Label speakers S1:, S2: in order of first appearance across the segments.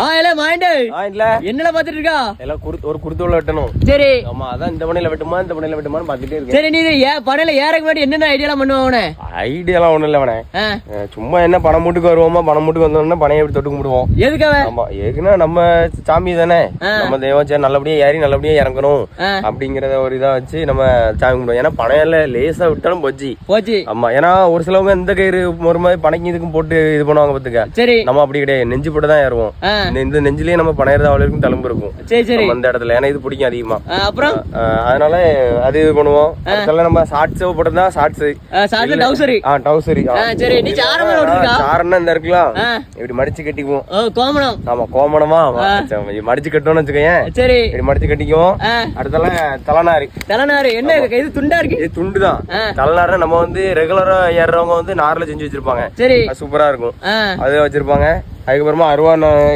S1: ஆ இல்ல
S2: இல்ல.
S1: என்னல பாத்துட்டு இருக்கா?
S2: எல்லாம் குரு ஒரு குருத்தோல வெட்டணும்.
S1: சரி.
S2: ஆமா அதான் இந்த பணையில வெட்டுமா இந்த பணையில வெட்டுமான்னு பாத்துட்டே இருக்கேன்.
S1: சரி நீ ஏ பணையில ஏறக்கு முன்னாடி என்னென்ன ஐடியாலாம் பண்ணுவ அவனே?
S2: ஐடியாலாம் ஒண்ணும் இல்ல அவனே சும்மா என்ன பணம் மூட்டுக்கு வருவோமா? பணம் மூட்டுக்கு வந்தோம்னா பணையை எப்படி தொட்டு கும்பிடுவோம்
S1: எதுக்காக
S2: ஆமா ஏற்கனவே நம்ம சாமி தானே. நம்ம தெய்வம் சரி நல்லபடியா ஏறி நல்லபடியா இறங்கணும். அப்படிங்கறத ஒரு இதா வச்சு நம்ம சாமி கும்பிடுவோம். ஏன்னா பணையில லேசா விட்டாலும் போச்சு.
S1: போச்சு.
S2: ஆமா ஏன்னா ஒரு சிலவங்க இந்த கயிறு ஒரு மாதிரி பனைக்கு இதுக்கும் போட்டு இது பண்ணுவாங்க பாத்துக்க.
S1: சரி.
S2: நம்ம அப்படி கிடையாது. நெஞ்சு போட்டு தான் ஏறுவோம். இந்த- நெஞ்சிலேயே நம்ம பணையறது அவ்வளோ இருக்கும் தழும்பு இருக்கும்.
S1: சரி சரி.
S2: அந்த இடத்துல. ஏன்னா இது பிடிக்கும் அதிகமா.
S1: அப்புறம்?
S2: அதனால அது இது பண்ணுவோம். அடுத்தால நம்ம ஷார்ட்ஸ் போட்டோம்னா ஷார்ட்ஸ்
S1: சார்ஜ் டவுசரி.
S2: ஆ டவுசரி.
S1: ஆ, சரி நீ சாரம் ஓட்டுருக்கா
S2: சாரம்னா இந்த இருக்கலாம். இப்படி மடிச்சு கட்டிக்குவோம்.
S1: ஓ கோமணம்.
S2: ஆமா கோமணமா? ஆமா. மடிச்சு கட்டணும்னு வச்சுக்கோயேன்
S1: சரி.
S2: இப்படி மடிச்சு கட்டிக்குவோம். அடுத்தால தலைநாரி.
S1: தலைநாறு என்ன இது? துண்டா இருக்கு?
S2: இது துண்டு தான். தலைநாரை நம்ம வந்து ரெகுலரா ஏறுறவங்க வந்து நார்ல செஞ்சு வச்சிருப்பாங்க.
S1: சரி.
S2: சூப்பரா இருக்கும். அது வச்சிருப்பாங்க. அதுக்கப்புறமா அருவா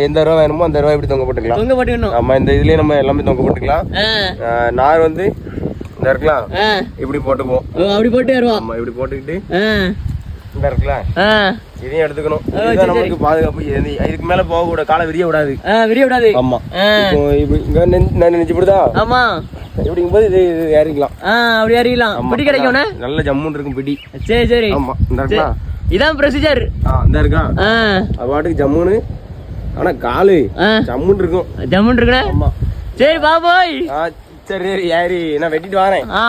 S2: எந்த அருவா வேணுமோ அந்த அருவா இப்படி தொங்க போட்டுக்கலாம்.
S1: தொங்க போட்டுக்கணும்.
S2: இந்த இதுலயே நம்ம எல்லாமே தொங்க போட்டுக்கலாம். நார் வந்து இந்த இருக்கலாம் இப்படி போட்டுக்குவோம்.
S1: அப்படி போட்டு வருவா
S2: நம்ம இப்படி போட்டுக்கிட்டு இந்த இருக்கலாம் இதையும் எடுத்துக்கணும். இதுதான் நம்மளுக்கு பாதுகாப்பு இது- இதுக்கு மேல போக கூட காலை விரிய விடாது.
S1: விரிய விடாது.
S2: ஆமா. இப்போ நான் நினைச்சு இப்படிதா
S1: ஆமா.
S2: இப்படிங்கும்போது இது இது ஏறிக்கலாம்.
S1: ஆ அப்படி
S2: ஆமா.
S1: பிடி கிடைக்கும்ண்ணே
S2: நல்ல ஜம்முன்னு இருக்கும் பிடி.
S1: சரி சரி.
S2: ஆமா இந்த இருக்கலாம்
S1: இதான் ப்ரொசீஜர்
S2: இந்த இருக்கா பாட்டுக்கு ஜம்முன்னு. ஆனா காலு ஜம்முன்னு இருக்கும்.
S1: ஜம்முன் இருக்குண்ணே.
S2: ஆமா.
S1: சரி பாபோய்.
S2: சரி சரி ஏறி நான் வெட்டிட்டு வரேன்.
S1: ஆ.